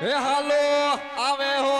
હે હાલો આવે હો.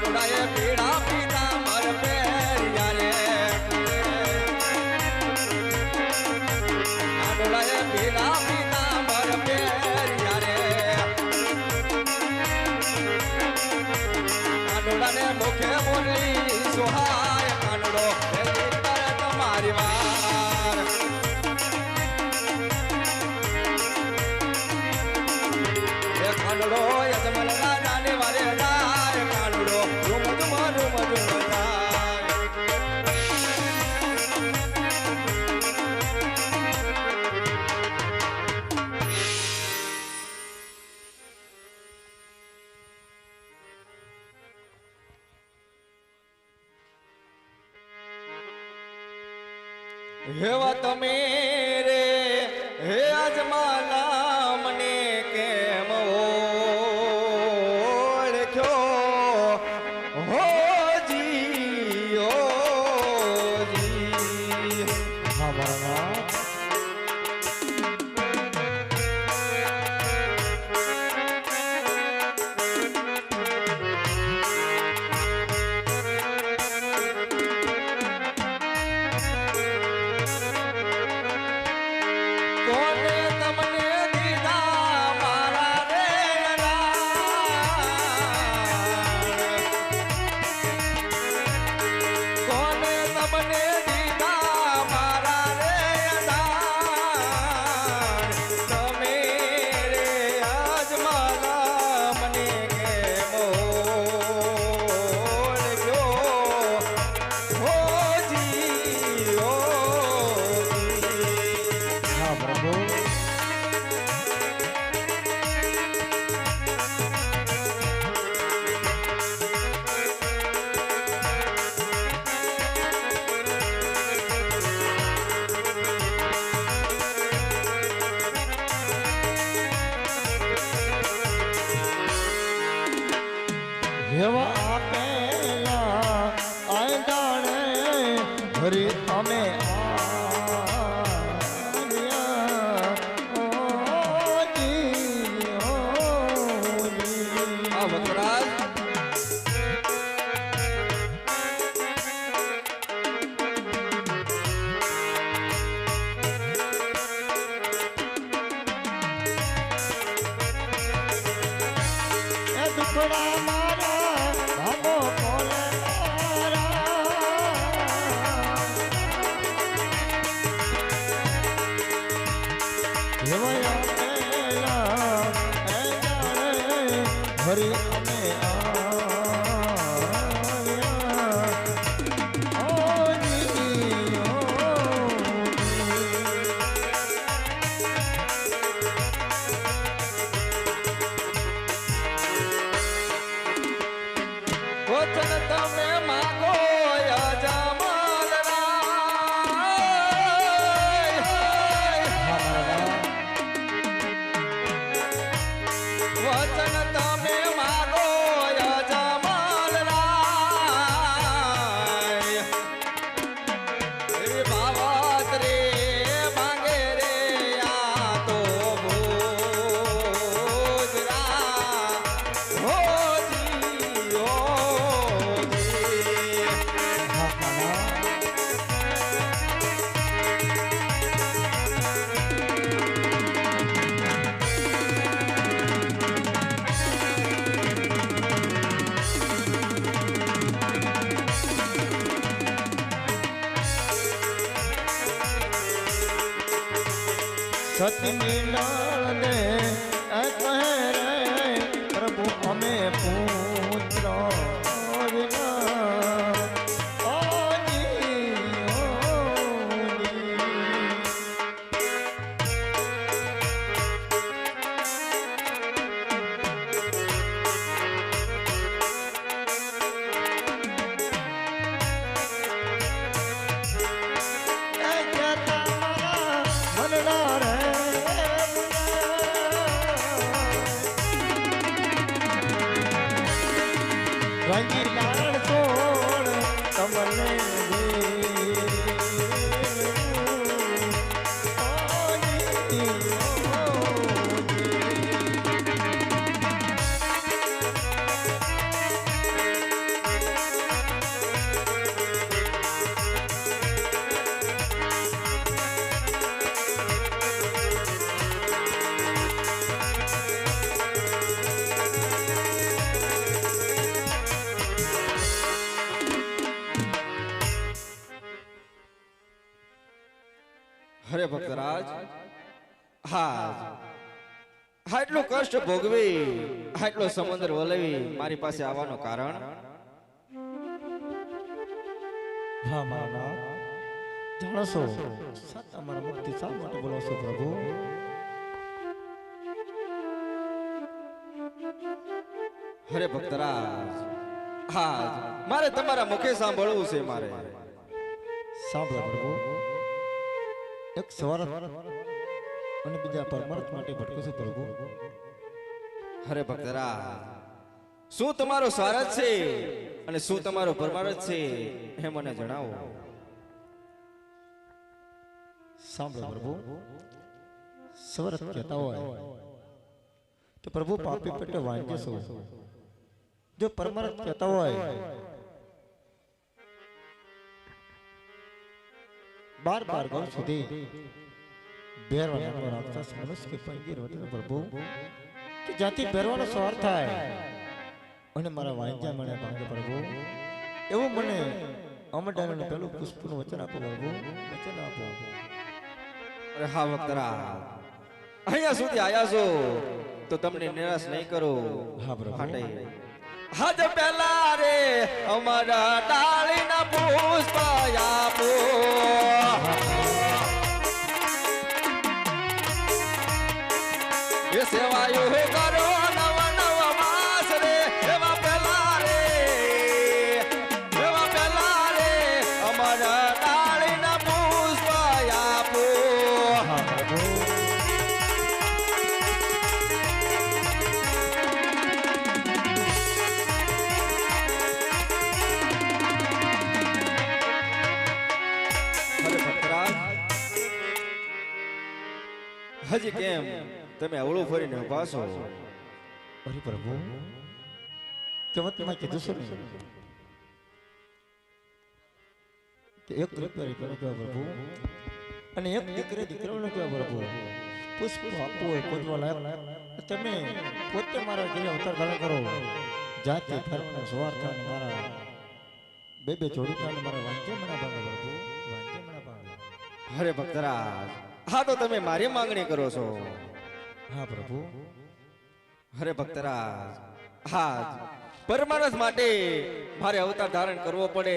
એ કાનુડાએ પીડા હેવા તમે थोड़ा સત મિલા વગી નાણ તોડ કમલે હરે ભક્તરાજ. હા. આટલું કષ્ટ ભોગવી આટલો સમંદર વલવી મારી પાસે આવવાનું કારણ? હા મામા. જાણશો સત અમારા મુક્તિ શા માટે બોલો છો પ્રભુ? હરે ભક્તરાજ. હા મારે તમારા મુખે સાંભળવું છે મારે. સાંભળો પ્રભુ. એક સવાર અને બીજા પરમાર્થ માટે ભટકું છું પ્રભુ. અરે ભક્તરા શું તમારો સ્વાર્થ છે? અને શું તમારો પરમાર્થ છે? એ મને જણાવો. સાંભળો પ્રભુ. સ્વરથ કહેતા હોય તો પ્રભુ પાપી પેટે વાંચે છો. જો પરમાર્થ કહેતા હોય બાર બાર ગૌ સુધી બેરવાનો રાક્ષસ મનુષ્ય કે પંગીર વતન પ્રભુ કે જ્યાંથી બેરવાનો સ્વાર થાય અને મારા વાંચ્યા મને ભાંગે પ્રભુ. એવું મને અમડાનું પેલું પુષ્પનું વચન આપો પ્રભુ. વચન આપો. અરે હા ભક્તરા. અહીંયા સુધી આયા છો તો તમને નિરાશ નહીં કરો. હા, પ્રભુ. હદ પહેલા રે અમારા ડાળીના પુષ્પ આપો હજી કેમ? તમે અવળું ફરીને પાછો. છો અરે પ્રભુ ચમત્કારમાં કીધું છે ને? કે એક રૂપિયા રૂપિયાનો કહેવા પ્રભુ. અને એક દીકરે દીકરાનો કહેવા પ્રભુ. પુષ્પ આપવું હોય કોદવા લાયક તમે પોતે મારા ઘરે અવતાર ધારણ કરો. જાતે ધર્મ સવાર થાય ને મારા બે બે જોડી મારા વાંચે મના ભાગે પ્રભુ. વાંચે મના ભાગે. હરે ભક્તરાજ. હા તો તમે મારી માંગણી કરો છો. હા પ્રભુ. અરે ભક્તરાજ હા પરમાનસ માટે મારે અવતાર ધારણ કરવો પડે.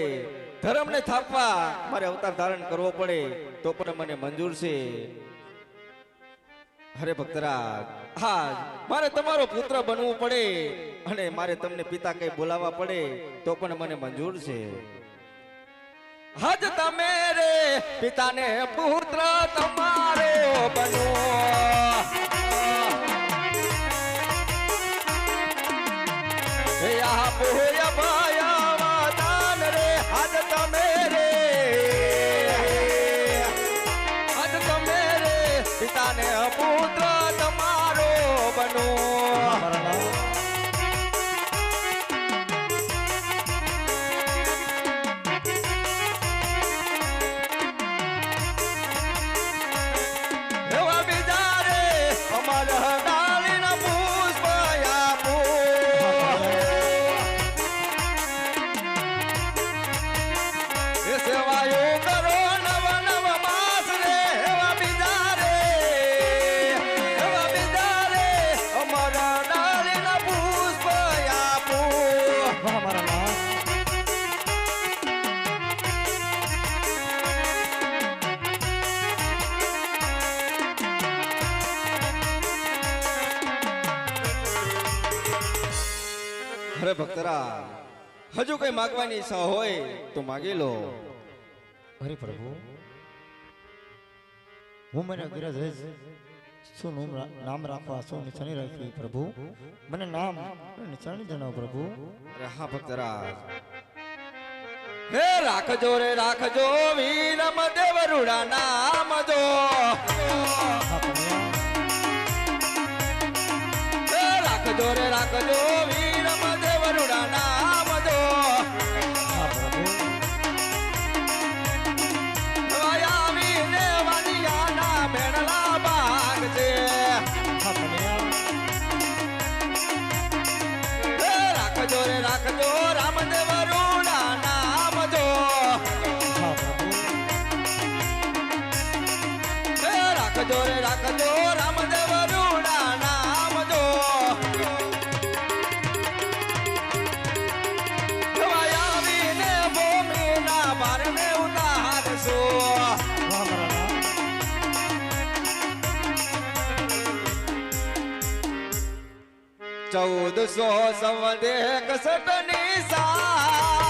ધર્મને થાપવા મારે અવતાર ધારણ કરવો પડે. તો પણ મને મંજૂર છે. હરે ભક્તરાજ હા મારે તમારો પુત્ર બનવું પડે અને મારે તમને પિતા કઈ બોલાવવા પડે તો પણ મને મંજૂર છે. હજ તમે રે પિતાને પુત્ર તમારો બનો. અરે ભક્તરા હજુ કઈ માગવાની ઈચ્છા હોય તો માગી લો. અરે પ્રભુ હું મને અગ્રજ શું નામ રાખવા શું નિશાની રાખવી પ્રભુ? મને નામ નિશાની જણાવો પ્રભુ. અરે હા ભક્તરાજ હે રાખજો રે રાખજો વીરમ દેવ રૂડા નામ જો. રાખજો રે રાખજો વીરમ દેવ ચૌદસો સંવદે કસટની સાલ શ્રી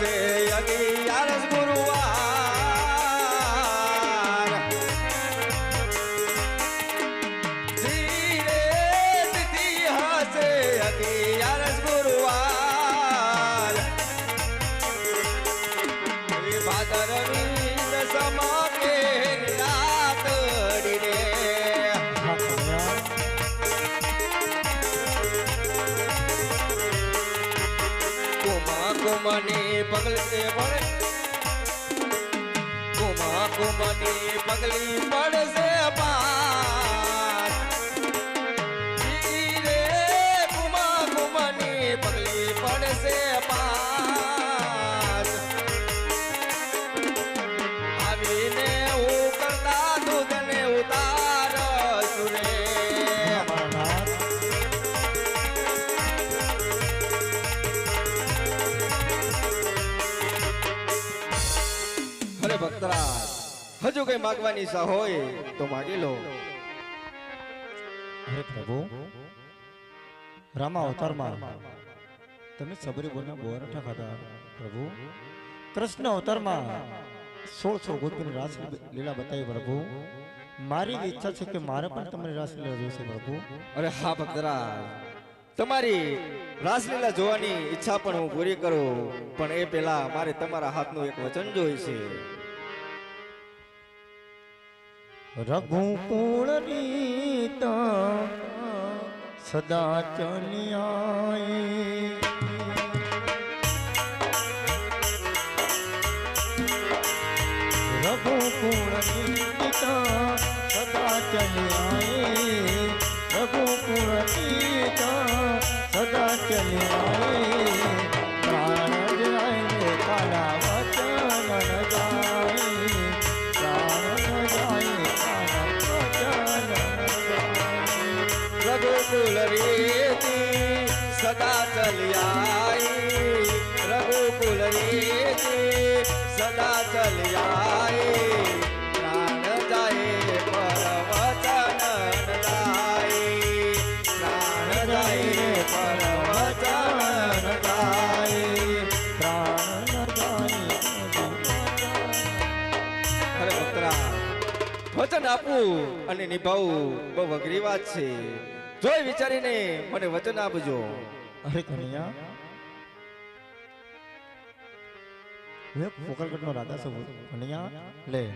ઇતિહાસે અગિયારસ પગલી માગવાની ઈચ્છા હોય તો માગી લો. હે પ્રભુ રામા અવતારમાં તમે સબરી બોલના બોરઠા ખાધા પ્રભુ. કૃષ્ણ અવતારમાં સોળ સોળ ગોતની રાસ લીલા બતાવી પ્રભુ. મારી ઈચ્છા છે કે મારે પણ તમારી રાસ લીલા જોઈશે પ્રભુ. અરે હા ભક્તરા તમારી રાસલીલા જોવાની ઈચ્છા પણ હું પૂરી કરું પણ એ પહેલા મારે તમારા હાથનું એક વચન જોઈશે. રઘુકુળનીત સદા ચલિયાય રઘુકુળનીત સદા ચલિયાય રઘુકુળનીત સદા ચલિયાય આપવું અને નિભાવવું બહુ અઘરી વાત છે. જોઈ વિચારીને મને વચન આપજો. અરે કનૈયા. હું એક રાજા છું. કનૈયા લે.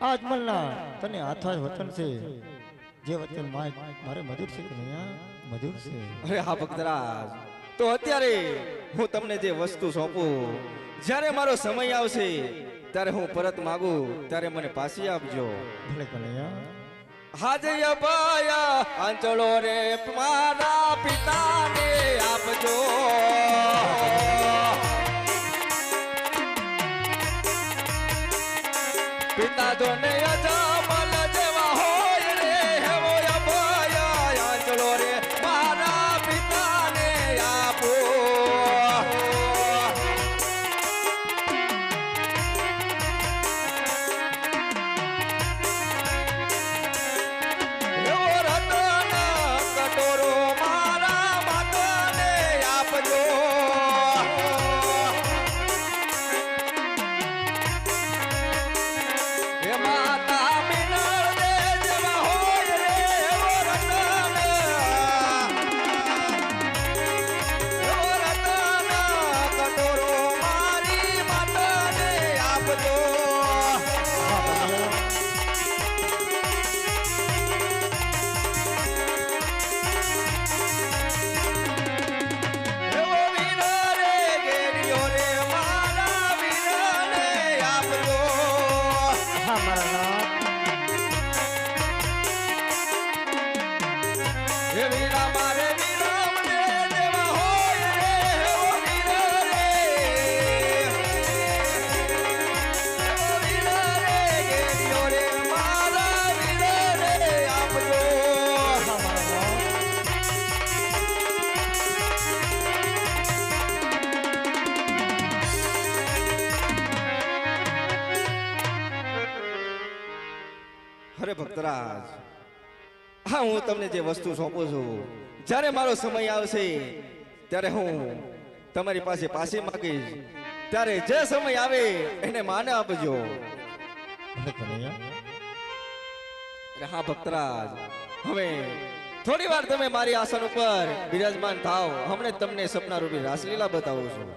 આ અજમલના તને વચન છે. જે વચન મારે મજૂર છે કનૈયા. છે. અરે હા ભક્તરાજ. તો અત્યારે હું તમને જે વસ્તુ સોંપું જ્યારે મારો સમય આવશે ત્યારે હું પરત માગું ત્યારે મને પાછી આપજો. ભલે કનૈયા હાજે અપાયા આંચળો રે મારા પિતાને આપજો. પિતા જો ને ભક્તરાજ હા હું તમને જે વસ્તુ સોંપું છું જ્યારે મારો સમય આવશે ત્યારે હું તમારી પાસે પાછી માગીશ. ત્યારે જે સમય આવે એને માને આપજો. હા ભક્તરાજ હવે થોડી વાર તમે મારી આસન ઉપર બિરાજમાન થાવ હમણે તમને સપના રૂપી રાસલીલા બતાવું છું.